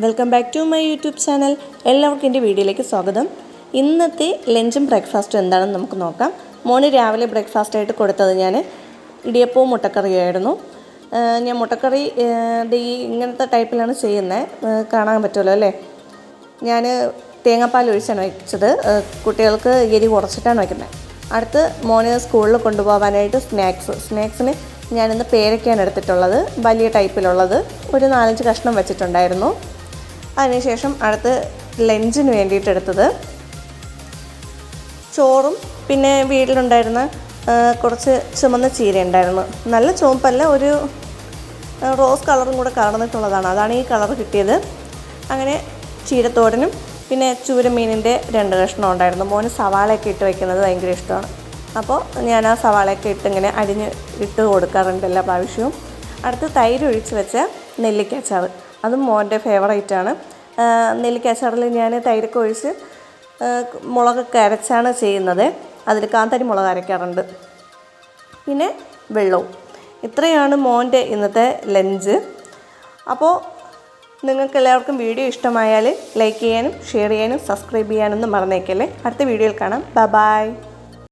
Welcome back to my YouTube channel. എല്ലാവർക്കും എന്റെ വീഡിയോയിലേക്ക് സ്വാഗതം. ഇന്നത്തെ ലഞ്ചും ബ്രേക്ക്ഫാസ്റ്റും എന്താണെന്ന് നമുക്ക് നോക്കാം. മോണി രാവിലെ ബ്രേക്ക്ഫാസ്റ്റായിട്ട് കൊടുത്തത് ഞാൻ ഇടിയപ്പവും മുട്ടക്കറിയായിരുന്നു. ഞാൻ മുട്ടക്കറി ഈ ഇങ്ങനത്തെ ടൈപ്പിലാണ് ചെയ്യുന്നത് കാണാൻ പറ്റുമല്ലോ അല്ലേ? ഞാൻ തേങ്ങാപ്പാൽ ഒഴിച്ചാണ് വെച്ചത്. കുട്ടികൾക്ക് എരി കുറച്ചിട്ടാണ് വയ്ക്കുന്നത് അടുത്ത് മോനെ സ്കൂളിൽ കൊണ്ടുപോകാനായിട്ട് സ്നാക്സ്. സ്നാക്സിന് ഞാനിന്ന് പേരയ്ക്കാണ് എടുത്തിട്ടുള്ളത്. വലിയ ടൈപ്പിലുള്ളത്. ഒരു നാലഞ്ച് കഷ്ണം വെച്ചിട്ടുണ്ടായിരുന്നു. അതിനുശേഷം അടുത്ത് ലഞ്ചിന് വേണ്ടിയിട്ട് എടുത്തത്. ചോറും പിന്നെ വീട്ടിലുണ്ടായിരുന്ന കുറച്ച് ചുമന്ന ചീര ഉണ്ടായിരുന്നു നല്ല ചുവപ്പല്ല ഒരു റോസ് കളറും കൂടെ കലർന്നിട്ടുള്ളതാണ്. അതാണ് ഈ കളർ കിട്ടിയത്. അങ്ങനെ ചീരത്തോടനും പിന്നെ ചൂരമീനിന്റെ രണ്ട് കഷ്ണം ഉണ്ടായിരുന്നു. മോന് സവാളയൊക്കെ ഇട്ട് വയ്ക്കുന്നത് ഭയങ്കര ഇഷ്ടമാണ്. അപ്പോൾ ഞാൻ ആ സവാളയൊക്കെ ഇട്ട് ഇങ്ങനെ അരിഞ്ഞ് ഇട്ട് കൊടുക്കാറുണ്ട് എല്ലാ പ്രാവശ്യവും. അടുത്ത് തൈര് ഒഴിച്ച് വെച്ച നെല്ലിക്കച്ചാറ്. അതും മോന്റെ ഫേവറേറ്റാണ്. നെല്ലിക്കാച്ചാറിൽ ഞാൻ തൈരൊക്കെ ഒഴിച്ച് മുളകൊക്കെ അരച്ചാണ് ചെയ്യുന്നത്. അതിൽ കാന്താരി മുളക് അരയ്ക്കാറുണ്ട് പിന്നെ വെള്ളവും. ഇത്രയാണ് മോന്റെ ഇന്നത്തെ ലഞ്ച്. അപ്പോൾ നിങ്ങൾക്ക് എല്ലാവർക്കും വീഡിയോ ഇഷ്ടമായാൽ ലൈക്ക് ചെയ്യാനും ഷെയർ ചെയ്യാനും സബ്സ്ക്രൈബ് ചെയ്യാനൊന്നും മറന്നേക്കല്ലേ. അടുത്ത വീഡിയോയിൽ കാണാം. ബ ബായ്